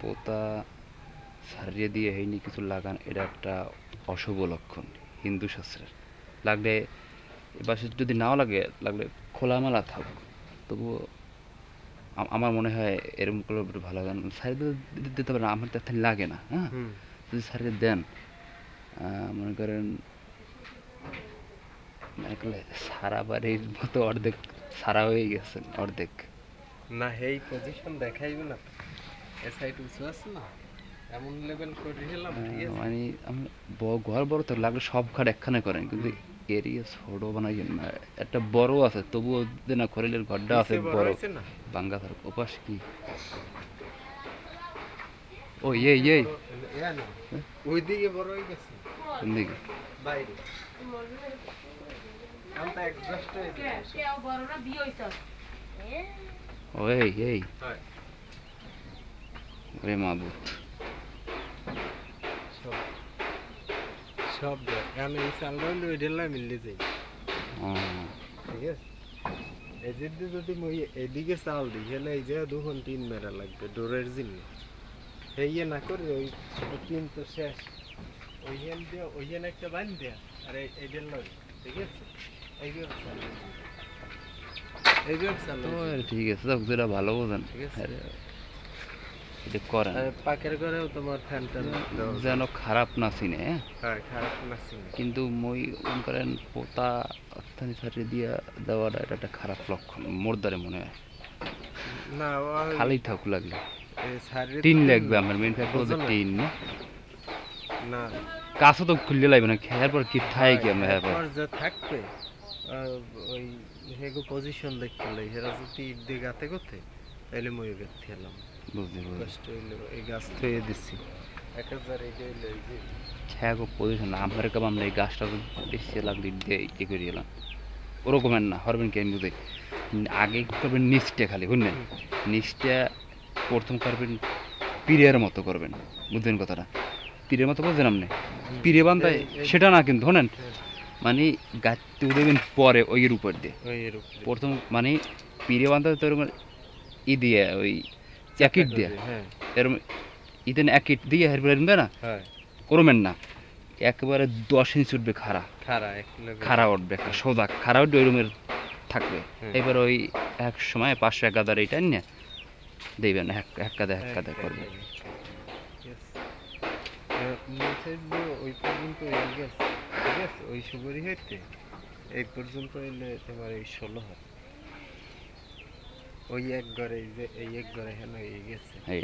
পোতা সারিয়ে দিয়ে হয়নি কিছু লাগান এটা একটা অশুভ লক্ষণ হিন্দু শাস্ত্রের। লাগলে এবার যদি নাও লাগে লাগলে খোলামেলা থাক। তবুও আমার মনে হয় এরকম করলে একটু ভালো গান সারিয়ে দিতে- পারে আমার তো লাগে না হ্যাঁ? যদি সারিয়ে দেন আহ, মনে করেন সারা বাড়ির মতো অর্ধেক সারা হয়ে গেছেন অর্ধেক। না এই পজিশন দেখাইবে না। আছে না? এমন লেভেল করে আছে? মানে আমি ঘর বড় তো লাগলে সব খাট একখানে করেন কিন্তু এরিয়া ছোট বানাই না? একটা বড় আছে তবুও না খরিলের ঘরটা আছে বড়? বাঙ্গা ওপাশ কি? ও ইয়া ওইদিকে বড় হয়ে গেছে। বাইরে। আমটা অ্যাডজাস্ট হয়ে গেছে ও এই এই। হয়। ওরে মাবুত সব সব দেখ কারণ এই চালটা হইলে ওই ডেলা মিললে যাই। ঠিক আছে? এই যে দিয়ে যদি মই এদিকে চাল দিই তাহলে এই যে দুখন তিন মেরা লাগবে ডোরের জন্য এই ইয়ে না করে ওই টিন তো শেষ। ওই হেন দিয়ে ওই হেন একটা বান দেয়া আর এই এই ডেল ঠিক আছে? চাল এইভাবে চাল তো ঠিক আছে যেটা ভালো বোঝেন। ঠিক আছে। আরে, করেন। পাকের ঘরেও তোমার ফ্যান। যেন খারাপ না চিনে। হ্যাঁ হ্যাঁ খারাপ না ছিল কিন্তু মই মনে করেন পোতা অত্যানি সারিয়ে দিয়ে দেওয়াটা এটা একটা খারাপ লক্ষণ মোর দ্বারে মনে হয়। না খালি থাকুক লাগলে। টিন লাগবে আমার মেন বোঝো না? টিন না? না। কাছে তো খুললে লাগবে না খেয়ার পর কি থাই কি আমরা হ্যাঁ এরপর থাকবে ওই হেগো পজিশন দেখতে লাই হেরা যদি ইট দিয়ে গাতে করতে তাহলে মই বুঝতে কষ্ট হইলে এই গাছ থয়ে দিচ্ছি এক হাজার এই হইল এই যে খেয়া পজিশন আমার এই গাছটা বেশি লাগলে দিয়ে ইয়ে করে এলাম ওরকমের না হরবেন কি আমি বুঝাই আগে করবেন নিচটা খালি বুঝলেন? নিচটা প্রথম করবেন পীরের মতো করবেন বুঝলেন কথাটা? পীরের মতো বুঝলেন আপনি? পীরে বান্ধায় সেটা না কিন্তু শোনেন। হ্যাঁ, মানে গাছতে দেবেন পরে ওই এর উপর দিয়ে। ওই প্রথম মানে পীরে বান্ধা তো ই দিয়ে ওই জ্যাকেট দিয়ে। হ্যাঁ। এরকম ইতেন এক ইট দিয়ে হেরবে না? হ্যাঁ। করবেন না। একেবারে দশ ইঞ্চি উঠবে খাড়া। খাড়া উঠবে একটা সোজা খাড়া উঠবে ওই রুমের থাকবে। এবার ওই এক সময় পাঁচশো এক গাদার এইটা নিয়ে দেবেন এক এক কাদা এক কাদা করবে Yes. আহ, নিচের যে ওই পর্যন্ত ঠিক আছে? ওই সুপারি হইতে এই পর্যন্ত এলে তোমার এই ষোলো হয়। ওই এক ঘরে এই যে এই এক ঘরে হেন হয়ে গেছে এই